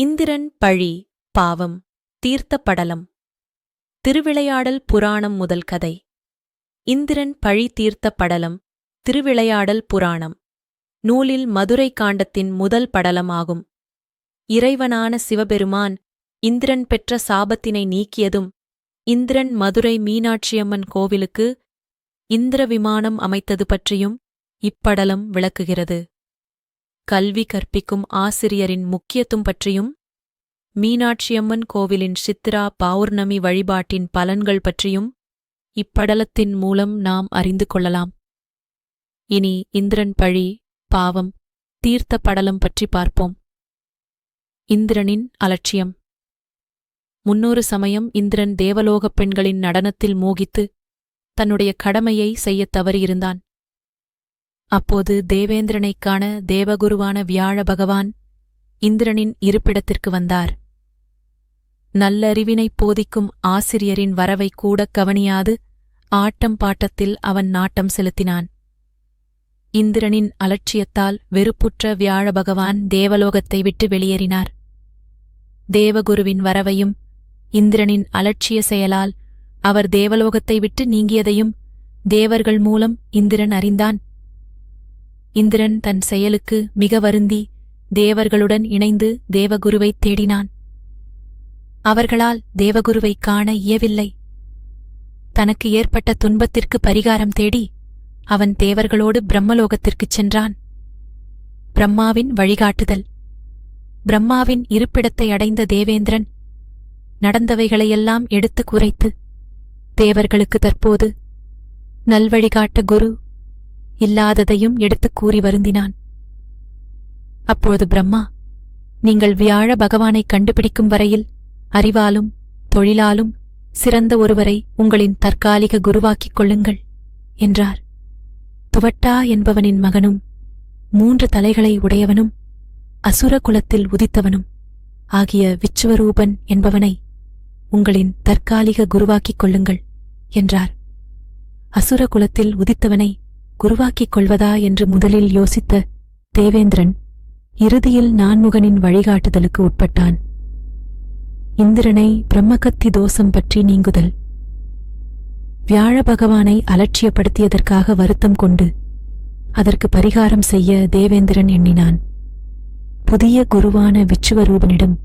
இந்திரன் பழி பாவம் தீர்த்த படலம் திருவிளையாடல் புராணம் முதல் கதை. இந்திரன் பழி தீர்த்த படலம் திருவிளையாடல் புராணம். நூலில் மதுரை காண்டத்தின் முதல் படலமாகும். இறைவனான சிவபெருமான் இந்திரன் பெற்ற சாபத்தினை நீக்கியதும் இந்திரன் மதுரை மீனாட்சியம்மன் கோவிலுக்கு இந்திர விமானம் அமைத்தது பற்றியும் இப்படலம் விளக்குகிறது. கல்வி கற்பிக்கும் ஆசிரியரின் முக்கியத்துவம் பற்றியும் மீனாட்சியம்மன் கோவிலின் சித்திரா பௌர்ணமி வழிபாட்டின் பலன்கள் பற்றியும் இப்படலத்தின் மூலம் நாம் அறிந்து கொள்ளலாம். இனி இந்திரன் பழி பாவம் தீர்த்த படலம் பற்றி பார்ப்போம். இந்திரனின் அலட்சியம். முன்னொரு சமயம் இந்திரன் தேவலோகப் பெண்களின் நடனத்தில் மோகித்து தன்னுடைய கடமையை செய்யத் தவறியிருந்தான். அப்போது தேவேந்திரனைக் காண தேவகுருவான வியாழ பகவான் இந்திரனின் இருப்பிடத்திற்கு வந்தார். நல்லறிவினைப் போதிக்கும் ஆசிரியரின் வரவை கூடக் கவனியாது ஆட்டம் பாட்டத்தில் அவன் நாட்டம் செலுத்தினான். இந்திரனின் அலட்சியத்தால் வெறுப்புற்ற வியாழ பகவான் தேவலோகத்தை விட்டு வெளியேறினார். தேவகுருவின் வரவையும் இந்திரனின் அலட்சிய செயலால் அவர் தேவலோகத்தை விட்டு நீங்கியதையும் தேவர்கள் மூலம் இந்திரன் அறிந்தான். இந்திரன் தன் செயலுக்கு மிக வருந்தி தேவர்களுடன் இணைந்து தேவகுருவைத் தேடினான். அவர்களால் தேவகுருவைக் காண இயவில்லை. தனக்கு ஏற்பட்ட துன்பத்திற்கு பரிகாரம் தேடி அவன் தேவர்களோடு பிரம்மலோகத்திற்குச் சென்றான். பிரம்மாவின் வழிகாட்டுதல். பிரம்மாவின் இருப்பிடத்தை அடைந்த தேவேந்திரன் நடந்தவைகளையெல்லாம் எடுத்து குறைத்து தேவர்களுக்கு தற்போது நல்வழிகாட்ட குரு இல்லாததையும் எடுத்துக் கூறி வருந்தினான். அப்பொழுது பிரம்மா நீங்கள் வியாழ பகவானைக் கண்டுபிடிக்கும் வரையில் அறிவாலும் தொழிலாலும் சிறந்த ஒருவரை உங்களின் தற்காலிக குருவாக்கிக் கொள்ளுங்கள் என்றார். துவட்டா என்பவனின் மகனும் மூன்று தலைகளை உடையவனும் அசுர குலத்தில் உதித்தவனும் ஆகிய விச்சுவரூபன் என்பவனை உங்களின் தற்காலிக குருவாக்கிக் கொள்ளுங்கள் என்றார். அசுர குலத்தில் உதித்தவனை குருவாக்கிக் கொள்வதா என்று முதலில் யோசித்த தேவேந்திரன் இறுதியில் நான்முகனின் வழிகாட்டுதலுக்கு உட்பட்டான். இந்திரனை பிரம்மகத்தி தோஷம் பற்றி நீங்குதல். வியாழ பகவானை அலட்சியப்படுத்தியதற்காக வருத்தம் கொண்டு அதற்கு பரிகாரம் செய்ய தேவேந்திரன் எண்ணினான். புதிய குருவான விச்சுவரூபனிடம்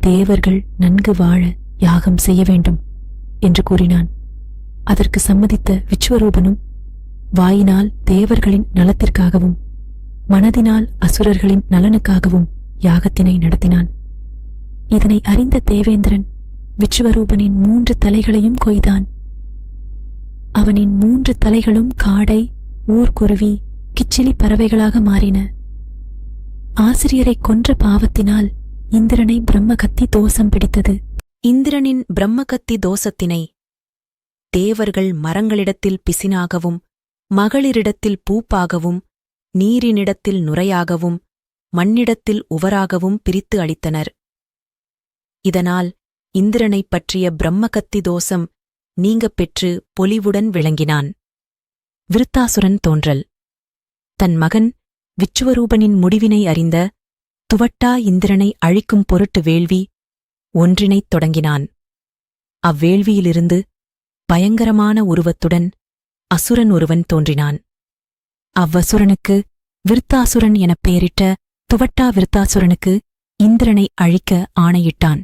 தேவர்கள் நன்கு வாழ யாகம் செய்ய வேண்டும் என்று கூறினான். அதற்கு சம்மதித்த விச்சுவரூபனும் வாயினால் தேவர்களின் நலத்திற்காகவும் மனதினால் அசுரர்களின் நலனுக்காகவும் யாகத்தினை நடத்தினான். இதனை அறிந்த தேவேந்திரன் விச்சுவரூபனின் மூன்று தலைகளையும் கொய்தான். அவனின் மூன்று தலைகளும் காடை ஊர்க்குருவி கிச்சிலி பறவைகளாக மாறின. ஆசிரியரைக் கொன்ற பாவத்தினால் இந்திரனை பிரம்மகத்தி தோஷம் பிடித்தது. இந்திரனின் பிரம்மகத்தி தோசத்தினை தேவர்கள் மரங்களிடத்தில் பிசினாகவும் மகளிரிடத்தில் பூப்பாகவும் நீரினிடத்தில் நுரையாகவும் மண்ணிடத்தில் உவராகவும் பிரித்து அளித்தனர். இதனால் இந்திரனைப் பற்றிய பிரம்மகத்தி தோஷம் நீங்கப் பெற்று பொலிவுடன் விளங்கினான். விருத்தாசுரன் தோன்றல். தன் மகன் விச்சுவரூபனின் முடிவினை அறிந்த துவட்டா இந்திரனை அழிக்கும் பொருட்டு வேள்வி ஒன்றினைத் தொடங்கினான். அவ்வேள்வியிலிருந்து பயங்கரமான உருவத்துடன் அசுரன் ஒருவன் தோன்றினான். அவ்வசுரனுக்கு விருத்தாசுரன் எனப் பெயரிட்ட துவட்டா விருத்தாசுரனுக்கு இந்திரனை அழிக்க ஆணையிட்டான்.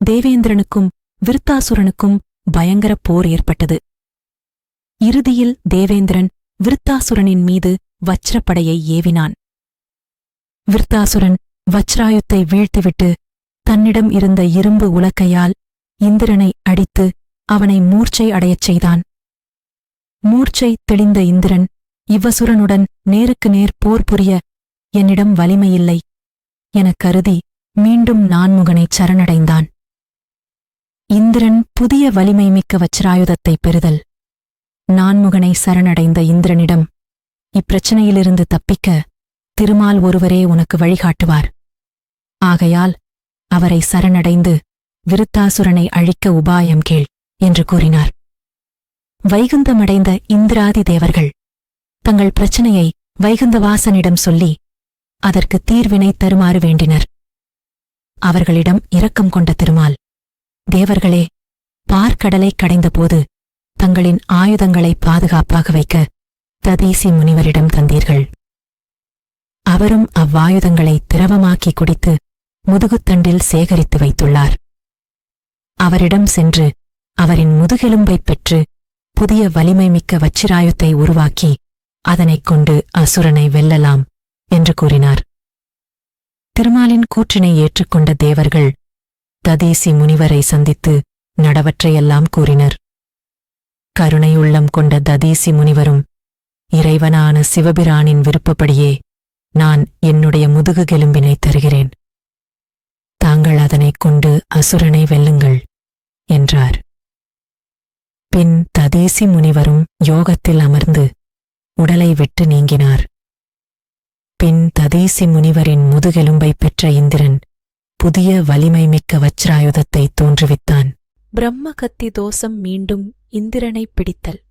தேவேந்திரனுக்கும் விருத்தாசுரனுக்கும் பயங்கர போர் ஏற்பட்டது. இறுதியில் தேவேந்திரன் விருத்தாசுரனின் மீது வச்சிரப்படையை ஏவினான். விருத்தாசுரன் வச்ராயுத்தை வீழ்த்திவிட்டு தன்னிடம் இருந்த இரும்பு உலக்கையால் இந்திரனை அடித்து அவனை மூர்ச்சை அடையச் செய்தான். மூர்ச்சை தெளிந்த இந்திரன் இவ்வசுரனுடன் நேருக்கு நேர் போர் புரிய என்னிடம் வலிமையில்லை எனக் கருதி மீண்டும் நான்முகனைச் சரணடைந்தான். இந்திரன் புதிய வலிமை மிக்க வச்சிராயுதத்தை பெறுதல். நான்முகனை சரணடைந்த இந்திரனிடம் இப்பிரச்சனையிலிருந்து தப்பிக்க திருமால் ஒருவரே உனக்கு வழிகாட்டுவார். ஆகையால் அவரை சரணடைந்து விருத்தாசுரனை அழிக்க உபாயம் கேள் என்று கூறினார். வைகுந்தமடைந்த இந்திராதி தேவர்கள். தங்கள் பிரச்சனையை வைகுந்தவாசனிடம் சொல்லி அதற்கு தீர்வினை தருமாறு வேண்டினர். அவர்களிடம் இரக்கம் கொண்ட திருமால் தேவர்களே பார்க்கடலை கடைந்தபோது தங்களின் ஆயுதங்களை பாதுகாப்பாக வைக்க ததீசி முனிவரிடம் தந்தீர்கள். அவரும் அவ்வாயுதங்களை திரவமாக்கி குடித்து முதுகுத்தண்டில் சேகரித்து வைத்துள்ளார். அவரிடம் சென்று அவரின் முதுகெலும்பைப் பெற்று புதிய வலிமை மிக்க வச்சிராயுத்தை உருவாக்கி அதனைக் கொண்டு அசுரனை வெல்லலாம் என்று கூறினார். திருமாலின் கூற்றினை ஏற்றுக்கொண்ட தேவர்கள் ததீசி முனிவரை சந்தித்து நடவற்றையெல்லாம் கூறினர். கருணையுள்ளம் கொண்ட ததீசி முனிவரும் இறைவனான சிவபிரானின் விருப்பப்படியே நான் என்னுடைய முதுகு கெலும்பினை தருகிறேன். தாங்கள் அதனைக் கொண்டு அசுரனை வெல்லுங்கள் என்றார். பின் ததேசி முனிவரும் யோகத்தில் அமர்ந்து உடலை விட்டு நீங்கினார். பின் ததேசி முனிவரின் முதுகெலும்பைப் பெற்ற இந்திரன் புதிய வலிமை மிக்க வச்ராயுதத்தை தோன்றுவித்தான். பிரம்ம கத்தி தோஷம் மீண்டும் இந்திரனை பிடித்தல்.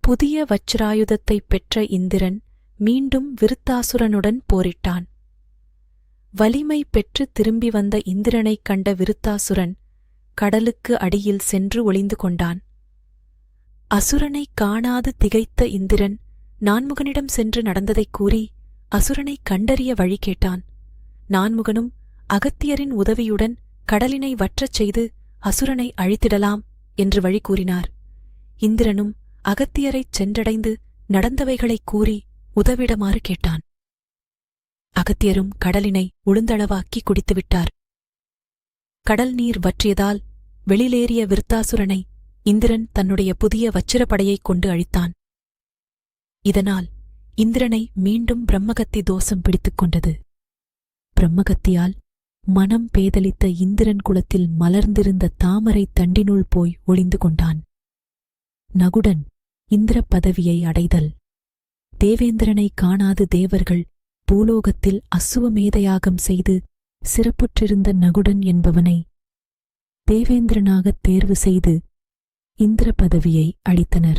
புதிய வஜ்ராயுதத்தை பெற்ற இந்திரன் மீண்டும் விருத்தாசுரனுடன் போரிட்டான். வலிமை பெற்று திரும்பி வந்த இந்திரனைக் கண்ட விருத்தாசுரன் கடலுக்கு அடியில் சென்று ஒளிந்து கொண்டான். அசுரனைக் காணாது திகைத்த இந்திரன் நான்முகனிடம் சென்று நடந்ததைக் கூறி அசுரனைக் கண்டறிய வழி கேட்டான். நான்முகனும் அகத்தியரின் உதவியுடன் கடலினை வற்றச் செய்து அசுரனை அழித்திடலாம் என்று வழி கூறினார். இந்திரனும் அகத்தியரைச் சென்றடைந்து நடந்தவைகளைக் கூறி உதவிடமாறு கேட்டான். அகத்தியரும் கடலினை உளுந்தளவாக்கி குடித்துவிட்டார். கடல் நீர் வற்றியதால் வெளிலேறிய விருத்தாசுரனை இந்திரன் தன்னுடைய புதிய வச்சிரப்படையைக் கொண்டு அழித்தான். இதனால் இந்திரனை மீண்டும் பிரம்மகத்தி தோஷம் பிடித்துக் கொண்டது. பிரம்மகத்தியால் மனம் பேதலித்த இந்திரன் குலத்தில் மலர்ந்திருந்த தாமரை தண்டினுள் போய் ஒளிந்து கொண்டான். நகுடன் இந்திர பதவியை அடைதல். தேவேந்திரனை காணாது தேவர்கள் பூலோகத்தில் அசுவமேதையாகம் செய்து சிறப்புற்றிருந்த நகுடன் என்பவனை தேவேந்திரனாகத் தேர்வு செய்து இந்திர பதவியை அளித்தனர்.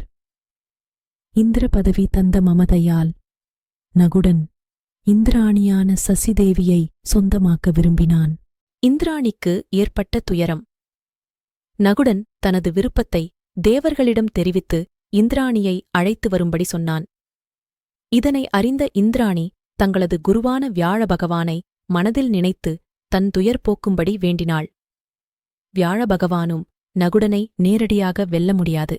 இந்திர பதவி தந்த மமதையால் நகுடன் இந்திராணியான சசிதேவியை சொந்தமாக்க விரும்பினான். இந்திராணிக்கு ஏற்பட்ட துயரம். நகுடன் தனது விருப்பத்தை தேவர்களிடம் தெரிவித்து இந்திராணியை அழைத்து வரும்படி சொன்னான். இதனை அறிந்த இந்திராணி தங்களது குருவான வியாழ பகவானை மனதில் நினைத்து தன் துயர் போக்கும்படி வேண்டினாள். வியாழ பகவானும் நகுடனை நேரடியாக வெல்ல முடியாது.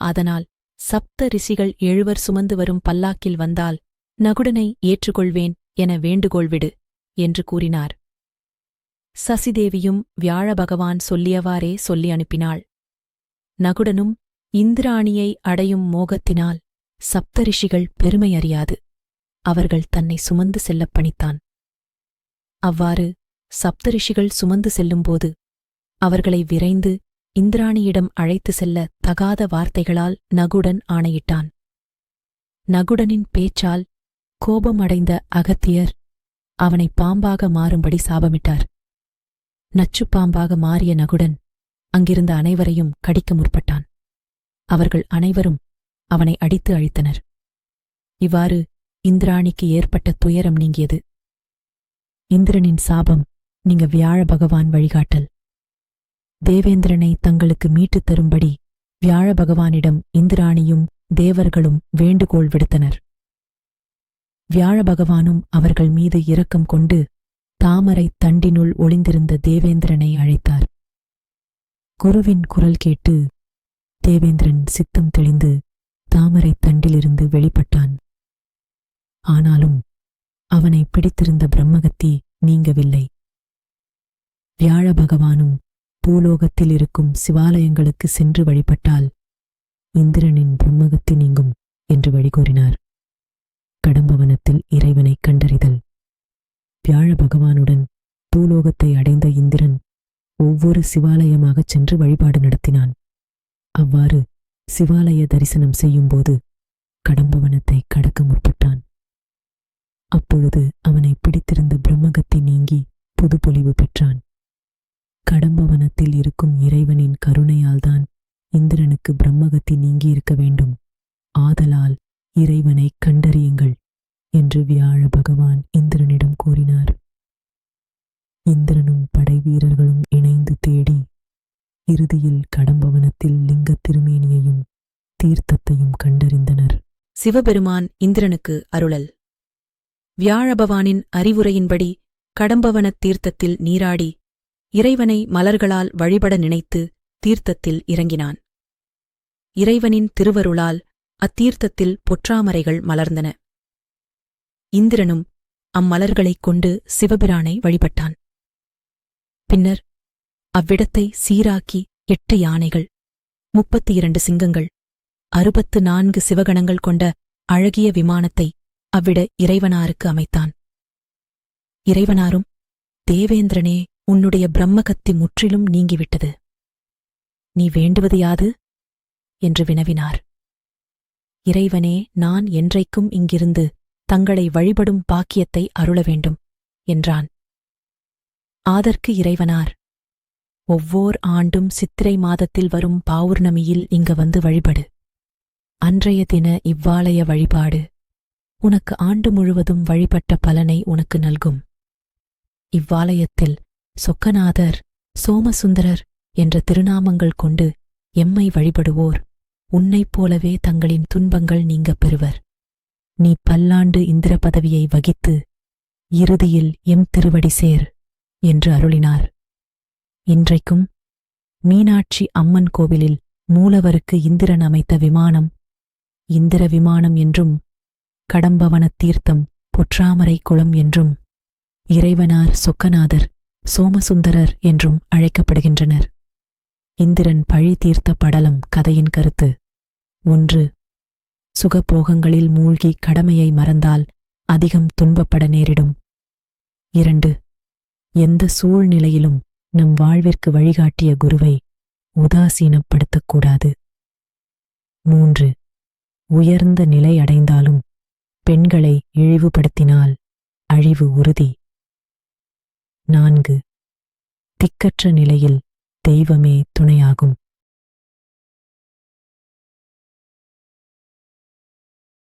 அதனால் சப்த ரிஷிகள் எழுவர் சுமந்து வரும் பல்லாக்கில் வந்தால் நகுடனை ஏற்றுக்கொள்வேன் என வேண்டுகோள் விடு என்று கூறினார். சசிதேவியும் வியாழ பகவான் சொல்லியவாறே சொல்லி அனுப்பினாள். நகுடனும் இந்திராணியை அடையும் மோகத்தினால் சப்தரிஷிகள் பெருமை அறியாது. அவர்கள் தன்னை சுமந்து செல்லப் பணித்தான். அவ்வாறு சப்தரிஷிகள் சுமந்து செல்லும்போது அவர்களை விரைந்து இந்திராணியிடம் அழைத்து செல்ல தகாத வார்த்தைகளால் நகுடன் ஆணையிட்டான். நகுடனின் பேச்சால் கோபமடைந்த அகத்தியர் அவனை பாம்பாக மாறும்படி சாபமிட்டார். நச்சுப் பாம்பாக மாறிய நகுடன் அங்கிருந்த அனைவரையும் கடிக்க முற்பட்டான். அவர்கள் அனைவரும் அவனை அடித்து அழித்தனர். இவ்வாறு இந்திராணிக்கு ஏற்பட்ட துயரம் நீங்கியது. இந்திரனின் சாபம் நீங்க வியாழ பகவான் வழிகாட்டல். தேவேந்திரனை தங்களுக்கு மீட்டுத் தரும்படி வியாழ பகவானிடம் இந்திராணியும் தேவர்களும் வேண்டுகோள் விடுத்தனர். வியாழ பகவானும் அவர்கள் மீது இரக்கம் கொண்டு தாமரை தண்டினுள் ஒளிந்திருந்த தேவேந்திரனை அழைத்தார். குருவின் குரல் கேட்டு தேவேந்திரன் சித்தம் தெளிந்து தாமரை தண்டிலிருந்து வெளிப்பட்டான். ஆனாலும் அவனை பிடித்திருந்த பிரம்மகத்தி நீங்கவில்லை. வியாழ பகவானும் பூலோகத்தில் இருக்கும் சிவாலயங்களுக்கு சென்று வழிபட்டால் இந்திரனின் பிரம்மகத்தி நீங்கும் என்று வழிகூறினார் கடம்பவனத்தில் இறைவனைக் கண்டறிதல். வியாழ பகவானுடன் பூலோகத்தை அடைந்த இந்திரன் ஒவ்வொரு சிவாலயமாகச் சென்று வழிபாடு நடத்தினான். அவ்வாறு சிவாலய தரிசனம் செய்யும்போது கடம்பவனத்தை கடக்க முற்பட்டான். அப்பொழுது கடம்பவனத்தில் லிங்க திருமேனியையும் தீர்த்தத்தையும் கண்டறிந்தனர். சிவபெருமான் இந்திரனுக்கு அருளல். வியாழபவானின் அறிவுரையின்படி கடம்பவனத் தீர்த்தத்தில் நீராடி இறைவனை மலர்களால் வழிபட நினைத்து தீர்த்தத்தில் இறங்கினான். இறைவனின் திருவருளால் அத்தீர்த்தத்தில் பொற்றாமரைகள் மலர்ந்தன. இந்திரனும் அம்மலர்களைக் கொண்டு சிவபிரானை வழிபட்டான். பின்னர் அவ்விடத்தை சீராக்கி எட்டு யானைகள் முப்பத்தி இரண்டு சிங்கங்கள். அறுபத்து நான்கு சிவகணங்கள் கொண்ட அழகிய விமானத்தை அவ்விட இறைவனாருக்கு அமைத்தான். இறைவனாரும் தேவேந்திரனே உன்னுடைய பிரம்மகத்தி முற்றிலும் நீங்கிவிட்டது. நீ வேண்டுவது யாது என்று வினவினார். இறைவனே நான் என்றைக்கும் இங்கிருந்து தங்களை வழிபடும் பாக்கியத்தை அருள வேண்டும் என்றான். ஆதற்கு இறைவனார் ஒவ்வோர் ஆண்டும் சித்திரை மாதத்தில் வரும் பௌர்ணமியில் இங்கு வந்து வழிபடு. அன்றைய தின இவ்வாலய வழிபாடு. உனக்கு ஆண்டு முழுவதும் வழிபட்ட பலனை உனக்கு நல்கும். இவ்வாலயத்தில் சொக்கநாதர் சோமசுந்தரர் என்ற திருநாமங்கள் கொண்டு எம்மை வழிபடுவோர். உன்னைப் போலவே தங்களின் துன்பங்கள் நீங்கப் பெறுவர். நீ பல்லாண்டு இந்திர பதவியை வகித்து இறுதியில் எம் திருவடி சேர் என்று அருளினார். இன்றைக்கும் மீனாட்சி அம்மன் கோவிலில் மூலவருக்கு இந்திரன் அமைத்த விமானம். இந்திர விமானம் என்றும் கடம்பவனத் தீர்த்தம் பொற்றாமரை குளம் என்றும் இறைவனார் சொக்கநாதர் சோமசுந்தரர் என்றும் அழைக்கப்படுகின்றனர். இந்திரன் பழி தீர்த்த படலம் கதையின் கருத்து. ஒன்று சுகபோகங்களில் மூழ்கி கடமையை மறந்தால் அதிகம் துன்பப்பட நேரிடும். இரண்டு எந்த சூழ்நிலையிலும் நம் வாழ்விற்கு வழிகாட்டிய குருவை உதாசீனப்படுத்தக்கூடாது. மூன்று. உயர்ந்த நிலை அடைந்தாலும் பெண்களை இழிவுபடுத்தினால் அழிவு உறுதி. நான்கு. திக்கற்ற நிலையில் தெய்வமே துணையாகும்.